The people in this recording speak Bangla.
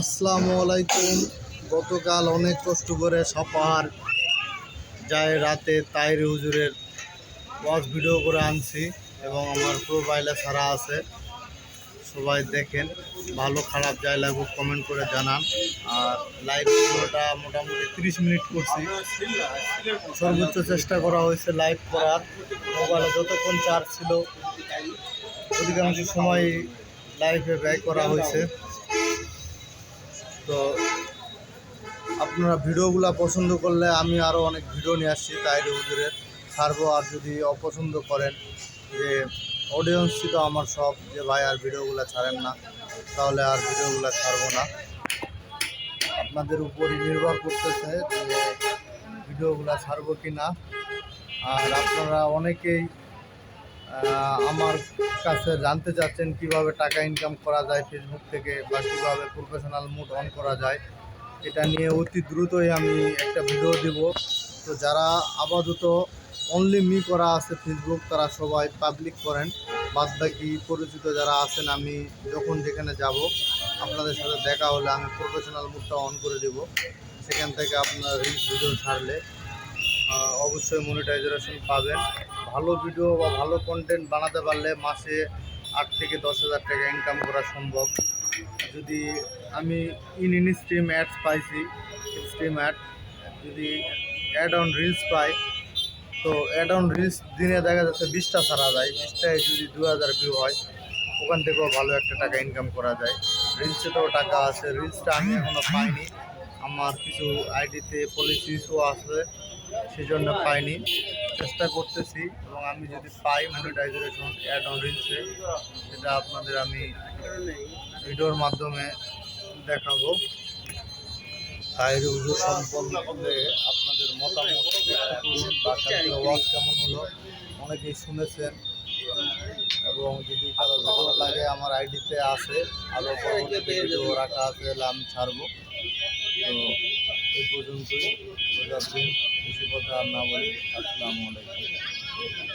আসসালামু আলাইকুম। গতকাল অনেক কষ্ট করে সপার যায় রাতে তাইরি হুজুরের ওয়াজ ভিডিও করে আনছি এবং আমার প্রোফাইলে সারা আছে। সবাই দেখেন, ভালো খারাপ যাই লাগুক কমেন্ট করে জানান। আর লাইভ ভিডিওটা মোটামুটি তিরিশ মিনিট করছি। সর্বোচ্চ চেষ্টা করা হয়েছে লাইভ করার। মোবাইলে যতক্ষণ চার্জ ছিল, অধিকাংশ সময় লাইভে ব্যয় করা হয়েছে। তো আপনারা ভিডিওগুলো পছন্দ করলে আমি আরও অনেক ভিডিও নিয়ে আসছি তাইরে হুজুরের। ছাড়বো আর যদি অপছন্দ করেন যে অডিয়েন্স তো আমার সব, যে ভাই আর ভিডিওগুলো ছাড়েন না, তাহলে আর ভিডিওগুলো ছাড়বো না। আপনাদের উপরই নির্ভর করতেছে যে ভিডিওগুলো ছাড়বো কি না আর আপনারা অনেকেই আমার কাছে জানতে চাচ্ছেন কীভাবে টাকা ইনকাম করা যায় ফেসবুক থেকে বা কীভাবে প্রফেশনাল মুড অন করা যায়, এটা নিয়ে অতি দ্রুতই আমি একটা ভিডিও দেব। তো যারা আপাতত অনলি মি করা আছে ফেসবুক তারা সবাই পাবলিক করেন। বাদ বাকি পরিচিত যারা আছেন, আমি যখন যেখানে যাব, আপনাদের সাথে দেখা হলে আমি প্রফেশনাল মুডটা অন করে দেব। সেখান থেকে আপনার রিলস ভিডিও ছাড়লে অবশ্যই মনিটাইজেশন পাবেন। ভালো ভিডিও বা ভালো কন্টেন্ট বানাতে পারলে মাসে আট থেকে দশ হাজার টাকা ইনকাম করা সম্ভব। যদি আমি ইন ইন স্ট্রিম অ্যাডস পাইছি স্ট্রিম অ্যাড যদি অ্যাড অন রিলস পাই, তো অ্যাড অন রিলস দিনে দেখা যাচ্ছে বিশটা ছাড়া যায়, বিশটায় যদি দু হাজার ভিউ হয়, ওখান থেকেও ভালো একটা টাকা ইনকাম করা যায়। রিলসেতেও টাকা আছে রিলসটা আমি এখনও পাইনি। আমার কিছু আইডিতে পলিসি ইস্যু আছে সেই জন্য পাইনি। চেষ্টা করতেছি এবং আমি যদি পাই মনিটাইজেশন অ্যাড অন রিলসে সেটা আপনাদের আমি ভিডিওর মাধ্যমে দেখাবো। আপনাদের মতামত ওয়াজ কেমন হলো, অনেকেই শুনেছেন। এবং যদি কারও ভিডিও লাগে, আমার আইডিতে আছে। আরও ভিডিও রাখা আছে আমি ছাড়বো। তো এই পর্যন্তই। বোঝাচ্ছেন বেশি কথা আর না বলি আসসালামু আলাইকুম।